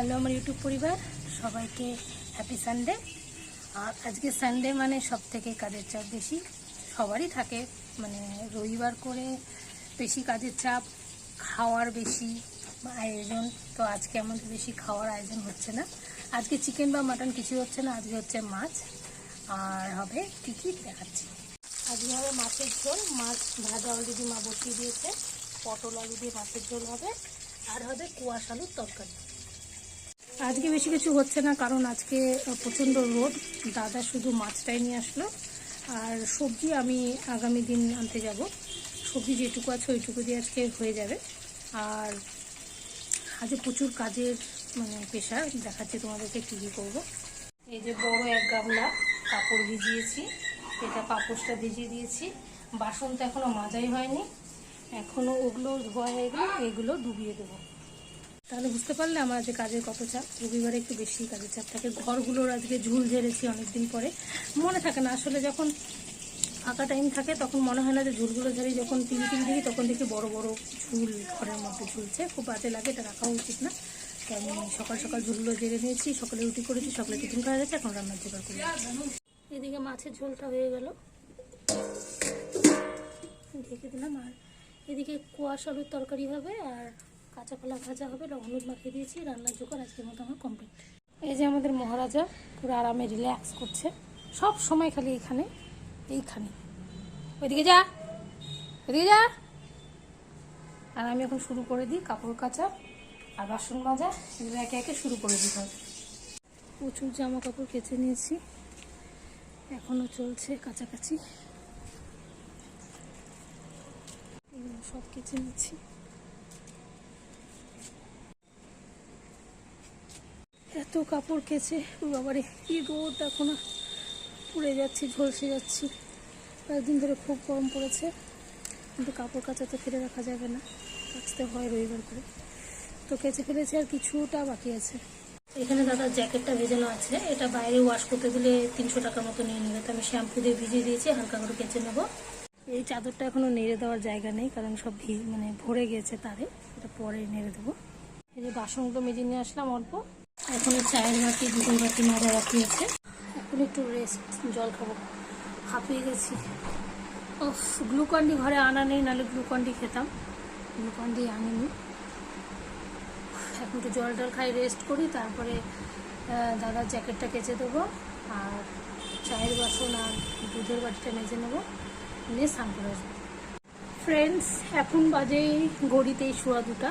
Hello, আমার YouTube পরিবার। সবাইকে হ্যাপি সানডে আর আজকে সানডে মানে সব থেকে কাজের চাপ বেশি। সবারই থাকে মানে রবিবার করে বেশি কাজের চাপ, খাওয়ার বেশি আয়োজন। তো আজকে আমাদের বেশি খাওয়ার আয়োজন হচ্ছে না। আজকে চিকেন বা মাটন কিছু হচ্ছে না, আজকে হচ্ছে মাছ। আর হবে কী দেখাচ্ছি। আজকে হবে মাছের ঝোল। মাছ ভাজা অলরেডি মা বসিয়ে দিয়েছে। পটল আলু দিয়ে মাছের ঝোল হবে। আর হবে কুয়াশ আলুর তরকারি। আজকে বেশি কিছু হচ্ছে না, কারণ আজকে প্রচণ্ড রোদ। দাদা শুধু মাছটাই নিয়ে আসলো। আর সবজি আমি আগামী দিন আনতে যাব। সবজি যেটুকু আছে ওইটুকু দিয়ে আজকে হয়ে যাবে। আর আজকে প্রচুর কাজের মানে পেশা। দেখাচ্ছি তোমাদেরকে কী কী করব। এই যে বড় এক গামলা কাপড় ভিজিয়েছি। এটা পাপোশটা ভিজিয়ে দিয়েছি। বাসন তো এখনও মাজাই হয়নি। এখনও ওগুলো ধোয়া হয়ে গেলে এগুলো ডুবিয়ে দেবো। তাহলে বুঝতে পারলে আমার আজকে কাজের কত চাপ। রবিবারে একটু বেশি কাজের চাপ থাকে। ঘরগুলোর আজকে ঝুল ঝেড়েছি অনেকদিন পরে। মনে থাকে না, আসলে যখন ফাঁকা টাইম থাকে তখন মনে হয় না যে ঝুলগুলো ঝেড়ে যখন টিভি টিভি দেখি তখন দেখি বড় বড় ঝুল ঘরের মধ্যে ঝুলছে। খুব বাজে লাগে, এটা রাখা উচিত না। তো আমি সকাল সকাল ঝুলগুলো জেরে নিয়েছি, সকালে রুটি করেছি, সকালে টিফিন করা গেছে এখন রান্নার জোগাড় করে। এদিকে মাছের ঝোলটা হয়ে গেল। ঢেকে দিলাম আর এদিকে কুয়াশ আলুর তরকারি হবে আর কাঁচা কলা ভাজা হবে হলুদ মাখিয়ে দিয়েছি, রান্নার জোগাড় আজকের মতো আমার কমপ্লিট এই যে আমাদের মহারাজা পুরো আরামে রিল্যাক্স করছে, সব সময় খালি এইখানে এইখানে। ওইদিকে যা ওইদিকে যা। আর আমি এখন শুরু করে দিই কাপড় কাচা আর বাসন মাজা, এগুলো একে একে শুরু করে দিতে হবে। প্রচুর জামা কাপড় কেচে নিয়েছি, এখনও চলছে কাছাকাছি। সব কেচে নিচ্ছি। এত কাপড় কেচে বাবারে কি রোদ দেখো না পুড়ে যাচ্ছি ঝলসে যাচ্ছি। কয়েকদিন ধরে খুব গরম পড়েছে কিন্তু কাপড় কাচাতে ফেলে রাখা যাবে না কাচতে হয় রবিবার করে। তো কেচে ফেলেছি আর কিছুটা বাকি আছে। এখানে দাদা জ্যাকেটটা ভেজানো আছে এটা বাইরে ওয়াশ করতে দিলে তিনশো টাকার মতো নিয়ে নেবে। তো আমি শ্যাম্পু দিয়ে ভিজিয়ে দিয়েছি হালকা করে কেচে নেব। এই চাদরটা এখনও নেড়ে দেওয়ার জায়গা নেই কারণ সব মানে ভরে গেছে তারে এটা পরে নেড়ে দেবো। এই যে বাসনগুলো মেজে নিয়ে আসলাম অল্প। এখন চায়ের বাটি, দুধের বাটি মাজা বাকি আছে। এখন একটু রেস্ট জল খাব। হাঁপিয়ে গেছি। ও গ্লুকন্ডি ঘরে আনা নেই, নাহলে গ্লুকন্ডি খেতাম। গ্লুকন্ডি আনিনি। এখন একটু জল টল খাই রেস্ট করি, তারপরে দাদার জ্যাকেটটা কেচে দেবো, আর চায়ের বাসন আর দুধের বাটিটা মেজে নেব। নিয়ে স্নান করে আসব। ফ্রেন্ডস এখন বাজে ঘড়িতেই শোয়া দুটা।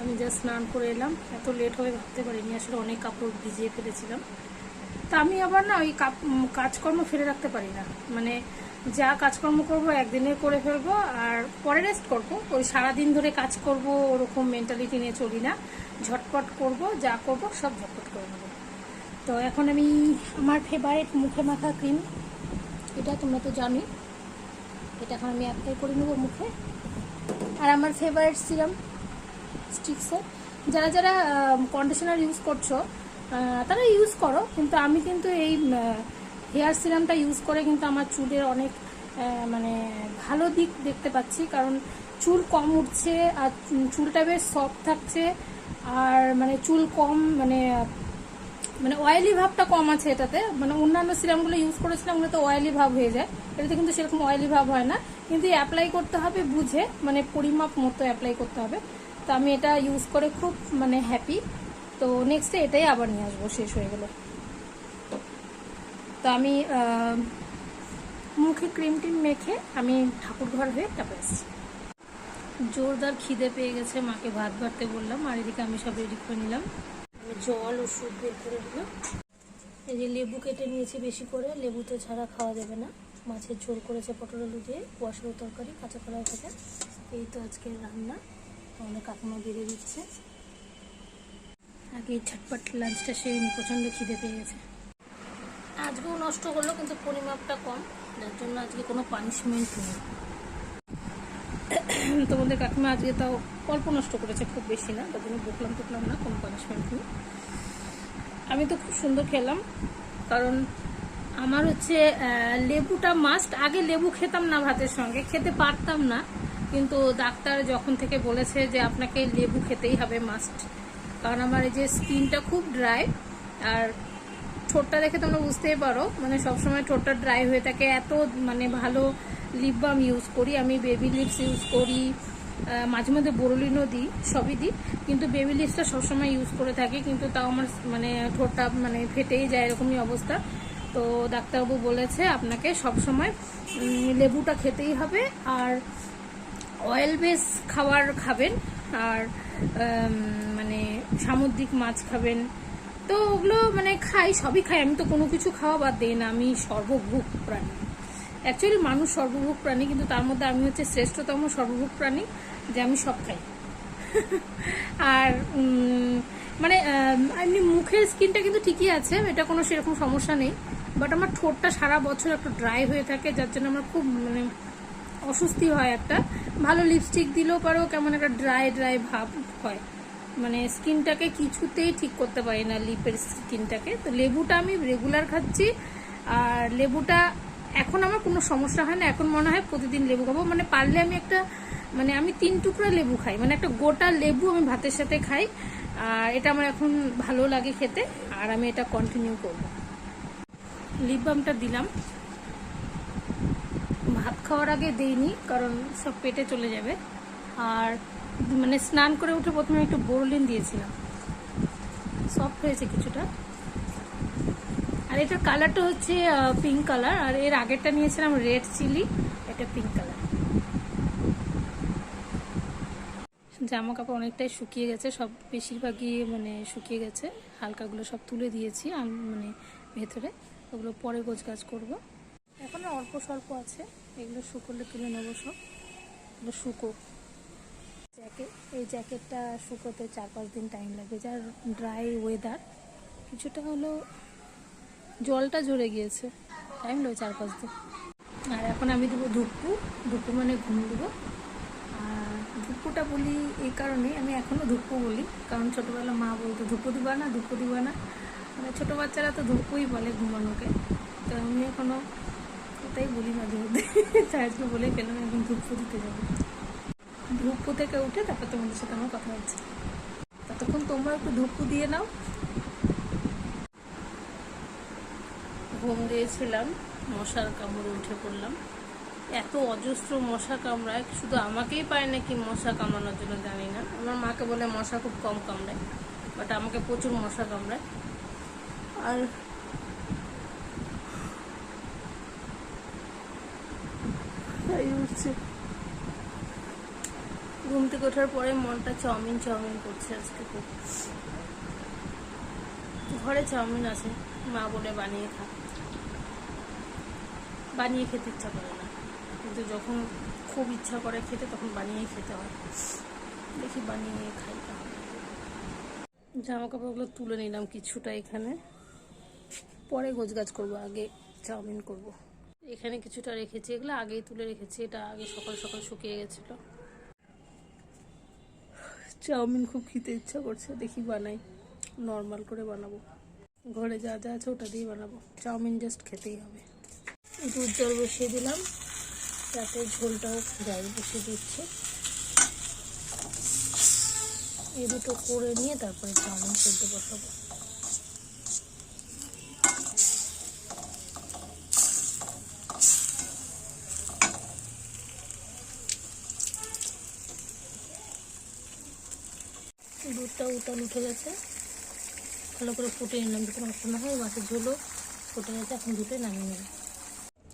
আমি জাস্ট স্নান করে এলাম। এত লেট হবে ভাবতে পারিনি, আসলে অনেক কাপড় ভিজিয়ে ফেলেছিলাম। তা আমি আবার না ওই কাজকর্ম ফেলে রাখতে পারি না। মানে যা কাজকর্ম করব একদিনে করে ফেলব আর পরে রেস্ট করব। ওই সারাদিন ধরে কাজ করব, ওরকম মেন্টালিটি নিয়ে চলি না। ঝটপট করব, যা করব সব ঝটপট করে নেব। তো এখন আমি আমার ফেভারিট মুখে মাখা ক্রিম এটা তোমরা তো জানি এটা এখন আমি অ্যাপ্লাই করে নেব মুখে। আর আমার ফেভারিট সিরাম স্টিক্সের যারা যারা কন্ডিশনার ইউজ করছ তারা ইউজ করো, কিন্তু আমি কিন্তু এই হেয়ার সিরামটা ইউজ করে কিন্তু আমার চুলের অনেক মানে ভালো দিক দেখতে পাচ্ছি। কারণ চুল কম উঠছে আর চুলটা বেশ সফট থাকছে। আর মানে চুল কম মানে মানে অয়েলি ভাবটা কম আছে এটাতে। মানে অন্যান্য সিরামগুলো ইউজ করেছিলাম ওগুলো তো অয়েলি ভাব হয়ে যায়। এটাতে কিন্তু সেরকম অয়েলি ভাব হয় না। কিন্তু অ্যাপ্লাই করতে হবে বুঝে মানে পরিমাপ মতো অ্যাপ্লাই করতে হবে। তো আমি এটা ইউজ করে খুব মানে হ্যাপি তো নেক্সটে এটাই আবার নিয়ে আসব, শেষ হয়ে গেলে। তো আমি মুখে ক্রিম টিম মেখে আমি ঠাকুর ঘর হয়ে তারপরে এসেছি জোরদার খিদে পেয়ে গেছে, মাকে ভাত বাড়তে বললাম, আর এদিকে আমি সব রেডি করে নিলাম। আমি জল, ওষুধ বের করে দিলাম। এই যে লেবু কেটে নিয়েছি বেশি করে লেবু তো ছাড়া খাওয়া যাবে না। মাছের ঝোল করেছে পটল আলু দিয়ে, কুয়াশার তরকারি, কাঁচা কলা ভাজা। এই তো আজকের রান্না। আমাদের কাকিমা বেড়ে দিচ্ছে। আগে ঝটপট লাঞ্চটা নি, প্রচণ্ড খিদে পেয়ে গেছে। আজকেও নষ্ট করল, কিন্তু পরিমাপটা কম। যার জন্য আজকে কোনো পানিশমেন্ট নেই। তোমাদের কাকিমা আজকে তাও অল্প নষ্ট করেছে, খুব বেশি না। তার জন্য বকলাম টুকলাম না, কোনো পানিশমেন্ট নেই। আমি তো খুব সুন্দর খেলাম, কারণ আমার হচ্ছে লেবুটা মাস্ট আগে লেবু খেতাম না ভাতের সঙ্গে, খেতে পারতাম না। কিন্তু ডাক্তার যখন থেকে বলেছে যে আপনাকে লেবু খেতেই হবে মাস্ট কারণ আমার এই যে স্কিনটা খুব ড্রাই আর ঠোঁটটা দেখে তোমরা বুঝতেই পারো মানে সবসময় ঠোঁটটা ড্রাই হয়ে থাকে। এত মানে ভালো লিপ বাম ইউজ করি, আমি বেবি লিপস ইউজ করি মাঝে মধ্যে বোরোলিনও দিই, সবই দিই, কিন্তু বেবি লিপসটা সবসময় ইউজ করে থাকি, কিন্তু তাও আমার মানে ঠোঁটটা মানে ফেটেই যায় এরকমই অবস্থা। তো ডাক্তারবাবু বলেছে আপনাকে সবসময় লেবুটা খেতেই হবে, আর অয়েল বেস খাবার খাবেন আর মানে সামুদ্রিক মাছ খাবেন। তো ওগুলো মানে খাই, সবই খাই। আমি তো কোনো কিছু খাওয়া বাদ দিই না। আমি সর্বভোগ প্রাণী। অ্যাকচুয়ালি মানুষ সর্বভোগ প্রাণী, কিন্তু তার মধ্যে আমি হচ্ছে শ্রেষ্ঠতম সর্বভোগ প্রাণী যে আমি সব খাই। আর মানে এমনি মুখের স্কিনটা কিন্তু ঠিকই আছে, এটা কোনো সেরকম সমস্যা নেই। বাট আমার ঠোঁটটা সারা বছর একটু ড্রাই হয়ে থাকে, যার জন্য আমার খুব মানে অস্বস্তি হয় একটা। ভালো লিপস্টিক দিলেও পারো, কেমন একটা ড্রাই ড্রাই ভাব হয়। মানে স্কিনটাকে কিছুতেই ঠিক করতে পারি না লিপের স্কিনটাকে। তো লেবুটা আমি রেগুলার খাচ্ছি, আর লেবুটা এখন আমার কোনো সমস্যা হয় না। এখন মনে হয় প্রতিদিন লেবু খাব। মানে পারলে আমি একটা মানে আমি তিন টুকরা লেবু খাই। মানে একটা গোটা লেবু আমি ভাতের সাথে খাই, আর এটা আমার এখন ভালো লাগে খেতে, আর আমি এটা কন্টিনিউ করব। লিপ বামটা দিলাম। ভাত খাওয়ার আগে দেইনি, কারণ সব পেটে চলে যাবে। আর মানে স্নান করে উঠে প্রথমে একটু বোরলিন দিয়েছিলাম। সফট হয়েছে কিছুটা। আর এটার কালারটা হচ্ছে পিঙ্ক কালার আর এর আগেরটা নিয়েছিলাম রেড চিলি এটা পিঙ্ক কালার জামা কাপড় অনেকটাই শুকিয়ে গেছে, সব বেশিরভাগই মানে শুকিয়ে গেছে। হালকাগুলো সব তুলে দিয়েছি মানে ভেতরে। ওগুলো পরে গোছ গাছ করব। এখন অল্প স্বল্প আছে। এগুলো শুকোলে তুলে নেব সব। এগুলো শুকো। জ্যাকেট এই জ্যাকেটটা শুকোতে চার পাঁচ দিন টাইম লাগে। যার ড্রাই ওয়েদার কিছুটা হলো জলটা ঝরে গিয়েছে। টাইম লাগবে চার পাঁচ দিন। আর এখন আমি দেবো ধুপ্পু ধুপ্পু মানে ঘুম দেবো। আর ধুপ্পুটা বলি এই কারণে আমি এখনও ধুপ্পু বলি। কারণ ছোটোবেলা মা বলতো ধুপ্পু দিবা না ধুপ্পু দিবা না। মানে ছোটো বাচ্চারা তো ধুপ্পুই বলে ঘুমানোকে। তো আমি এখনও ওটাই বলি মাঝে মধ্যে। তাই আজকে বলে ফেললাম এখন ধুপ্পু দিতে যাব। ধুপ্পু থেকে উঠে তারপর তোমাদের সাথে আমার কথা হচ্ছে। ততক্ষণ তোমরা একটু ধুপ্পু দিয়ে নাও। ঘুম দিয়েছিলাম, মশার কামড়ে উঠে পড়লাম। এত অজস্র মশা কামড়ায়, শুধু আমাকেই পায় নাকি মশা কামড়ানোর জন্য জানি না। আমার মাকে বলে মশা খুব কম কামড়ায় বাট আমাকে প্রচুর মশা কামড়ায়। আর এই উঠছে। ঘুম থেকে ওঠার পরে মনটা চাউমিন চাউমিন করছে আজকে খুব। ঘরে চাউমিন আছে, মা বলে বানিয়ে খা। বানিয়ে খেতে ইচ্ছা করে না। কিন্তু যখন খুব ইচ্ছা করে খেতে, তখন বানিয়ে খেতে হয়। দেখি বানিয়ে খাই জামা কাপড়গুলো তুলে নিলাম কিছুটা এখানে। পরে গোছগাছ করব, আগে চাউমিন করব। এখানে কিছুটা রেখেছি, এগুলো আগেই তুলে রেখেছি, এটা আগে সকাল সকাল শুকিয়ে গেছিল। চাউমিন খুব খেতে ইচ্ছা করছে, দেখি বানাই, নর্মাল করে বানাবো। ঘরে যা যা আছে ওটা দিয়ে বানাবো, চাউমিন জাস্ট খেতেই হবে। দুধ জল বসিয়ে দিলাম যাতে ঝোলটাও যাই বসিয়ে দিচ্ছে। এই দুটো করে নিয়ে তারপরে চাউমিন সেদ্ধ বসাবো। দুধটা উতাল উঠে গেছে ভালো করে ফুটে নিলাম নষ্ট না হয় মাছের ঝোলও ফুটে গেছে এখন দুটোই নামিয়ে নিলাম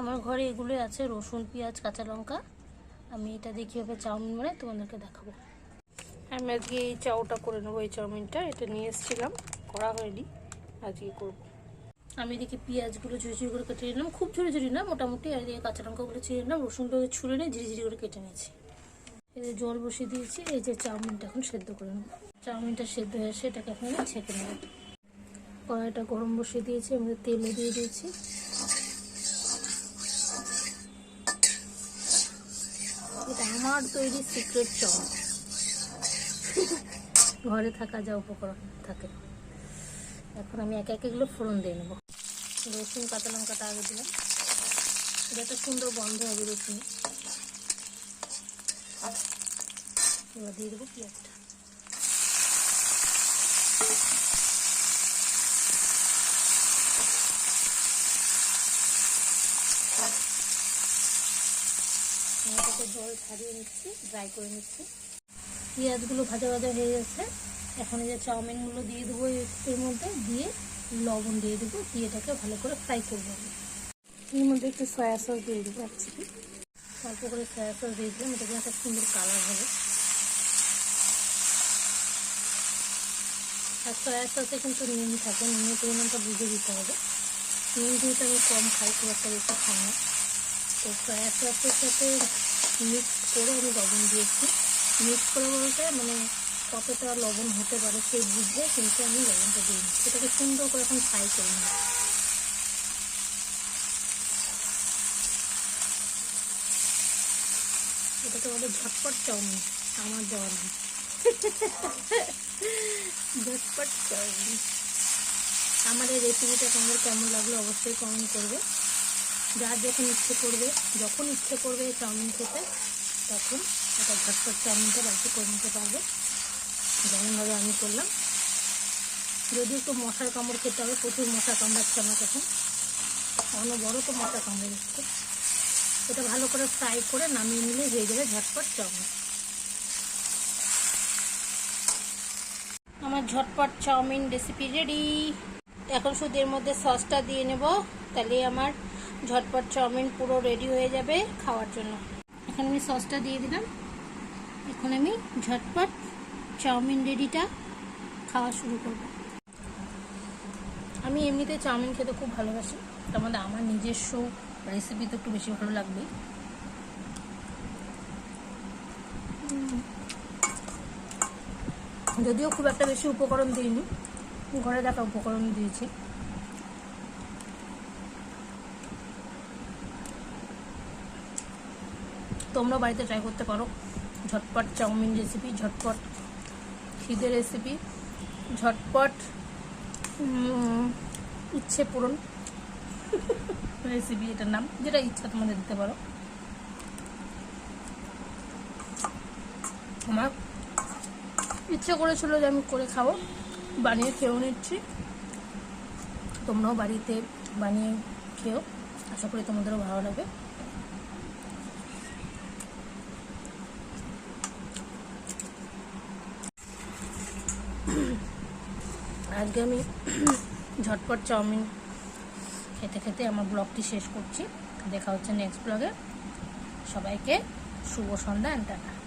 আমার ঘরে এগুলোই আছে রসুন পেঁয়াজ কাঁচা লঙ্কা। আমি এটা দিয়ে কীভাবে চাউমিন বানাই তোমাদেরকে দেখাবো। আমি আজকে এই চাউটা করে নেব এই চাউমিনটা। এটা নিয়ে এসেছিলাম করা হয়নি আজকে করব। আমি এদিকে পেঁয়াজগুলো ঝুড়ি ঝুড়ি করে কেটে নিলাম খুব ঝুড়ি ঝুড়ি না মোটামুটি আর এদিকে কাঁচা লঙ্কাগুলো ছিঁড়ে নিলাম রসুনটা ছুলে নিয়ে ঝিরি ঝিরি করে কেটে নিয়েছি। এই যে জল বসিয়ে দিয়েছি, এই যে চাউমিনটা এখন সেদ্ধ করে নেব। চাউমিনটা সেদ্ধ হয়ে আসে এটাকে এখন ছেঁকে নেব। কড়াইটা গরম বসিয়ে দিয়েছি আমি তেলও দিয়ে দিয়েছি। এটা আমার তৈরি সিক্রেট চাউমিন ঘরে থাকা যা উপকরণ থাকে। এখন আমি এক এক এগুলো ফোড়ন দিয়ে নেব। রসুন, কাঁচা লঙ্কাটা আগে দিলাম। এটা সুন্দর গন্ধ হবে রসুন এবার দিয়ে দেবো পেঁয়াজটা। জল ছাড়িয়ে নিচ্ছি ড্রাই করে নিচ্ছি। পেঁয়াজগুলো ভাজা ভাজা হয়ে গেছে। এখন এই যে চাউমিনগুলো দিয়ে দেবো এর মধ্যে, দিয়ে লবণ দিয়ে দেবো, দিয়ে এটাকে ভালো করে ফ্রাই করব এর মধ্যে একটু সয়া সস দিয়ে দেবো অ্যাকচুয়ালি অল্প করে সয়া সস দিয়ে দিলাম এটাকে একটা সুন্দর কালার হবে। আর সয়া সসে কিন্তু নিম থাকে নিমের পরিমাণটা বুঝে দিতে হবে। নিম যেহেতু আমি কম খাই, খুব একটা বেশি খাই না। তো সয়া সসের সাথে মিক্স করে আমি লবণ দিয়েছি। মিক্স করে বলতে মানে কতটা লবণ হতে পারে সেই বুঝে কিন্তু আমি লবণটা দিই সেটাকে সুন্দর করে এখন ফ্রাই করে নিই। এটাকে বলে ঝটপট চাউমিন। আমার দেওয়া নাম ঝটপট চাউমিন। আমার এই রেসিপিটা তোমাদের কেমন লাগল অবশ্যই কমেন্ট করবে। যার যখন ইচ্ছে করবে, যখন ইচ্ছে করবে চাউমিন খেতে, তখন এটা ঝটপট চাউমিনটা বাড়িতে করে নিতে পারবে। যেমনভাবে আমি করলাম। যদি একটু মশার কামড় খেতে হবে, প্রচুর মশা কামড়াচ্ছে আমার এখন অনবরত মশা কামড়ে দিচ্ছে। এটা ভালো করে ফ্রাই করে নামিয়ে নিলে হয়ে যাবে ঝটপট চাউমিন। আমার ঝটপট চাউমিন রেসিপি রেডি এখন শুধু এর মধ্যে সসটা দিয়ে নেব, তাহলে আমার ঝটপট চাউমিন পুরো রেডি হয়ে যাবে খাওয়ার জন্য। এখন আমি সসটা দিয়ে দিলাম। এখন আমি ঝটপট চাউমিন রেডিটা খাওয়া শুরু করব। আমি এমনিতে চাউমিন খেতে খুব ভালোবাসি, তার মধ্যে আমার নিজস্ব রেসিপি তো একটু বেশি ভালো লাগবেই উম, যদিও খুব একটা বেশি উপকরণ দিইনি ঘরে দেখা উপকরণ দিয়েছি। তোমরা বাড়িতে ট্রাই করতে পারো। ঝটপট চাউমিন রেসিপি ঝটপট খিদে রেসিপি ঝটপট ইচ্ছে পূরণ। রেসিপি এটার নাম, যেটা ইচ্ছা তোমাদের দিতে পারো। আমার ইচ্ছে করেছিল যে আমি করে খাব, বানিয়ে খেয়েও নিচ্ছি। তোমরাও বাড়িতে বানিয়ে খেও আশা করি তোমাদেরও ভালো লাগে আজকে আমি ঝটপট চাউমিন খেতে খেতে আমার ব্লগটি শেষ করছি। দেখা হচ্ছে নেক্সট ব্লগে সবাইকে শুভ সন্ধ্যা অ্যান্ড টাটা।